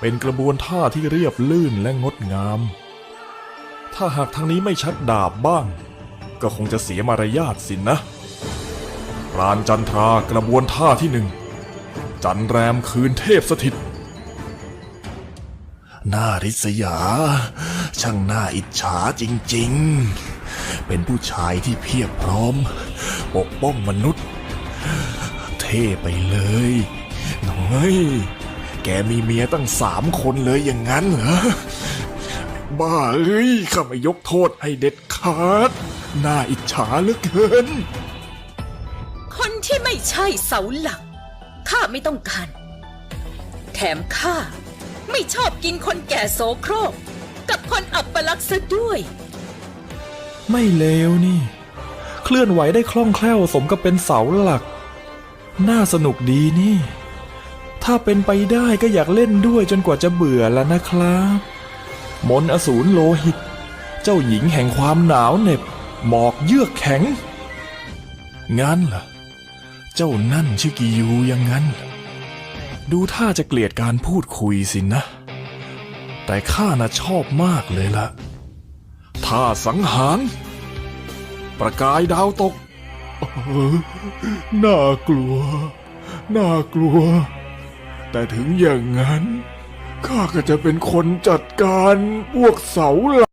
เป็นกระบวนท่าที่เรียบลื่นและงดงาม ถ้าหากทางนี้ไม่ชักดาบบ้าง ก็คงจะเสียมารยาทสินนะปราณจันทรากระบวนท่าที่หนึ่ง จันแรมคืนเทพสถิตน่าริษยา ช่างน่าอิจฉาจริงๆ เป็นผู้ชายที่เพียบพร้อม ปกป้องมนุษย์ เท่ไปเลยน้อย แกมีเมียตั้งสามคนเลยอย่างนั้นเหรอ บ้าเอ้ยข้าไม่ยกโทษให้เด็ดขาด น่าอิจฉาเหลือเกิน คนที่ไม่ใช่เสาหลัก ข้าไม่ต้องการ แถมข้าไม่ชอบกินคนแก่โสโครก กับคนอับปลักษณ์ซะด้วย ไม่เลวนี่ เคลื่อนไหวได้คล่องแคล่วสมกับเป็นเสาหลัก น่าสนุกดีนี่ ถ้าเป็นไปได้ก็อยากเล่นด้วยจนกว่าจะเบื่อแล้วนะครับ มนอสูรโลหิต เจ้าหญิงแห่งความหนาวเหน็บ หมอกเยือกแข็ง งั้นเหรอ เจ้านั่นชื่อกิยูยังงั้น ดูท่าจะเกลียดการพูดคุยสินะ แต่ข้าน่ะชอบมากเลยล่ะท่าสังหารประกายดาวตกออน่ากลัว น่ากลัว แต่ถึงอย่างนั้น ข้าก็จะเป็นคนจัดการพวกเสาห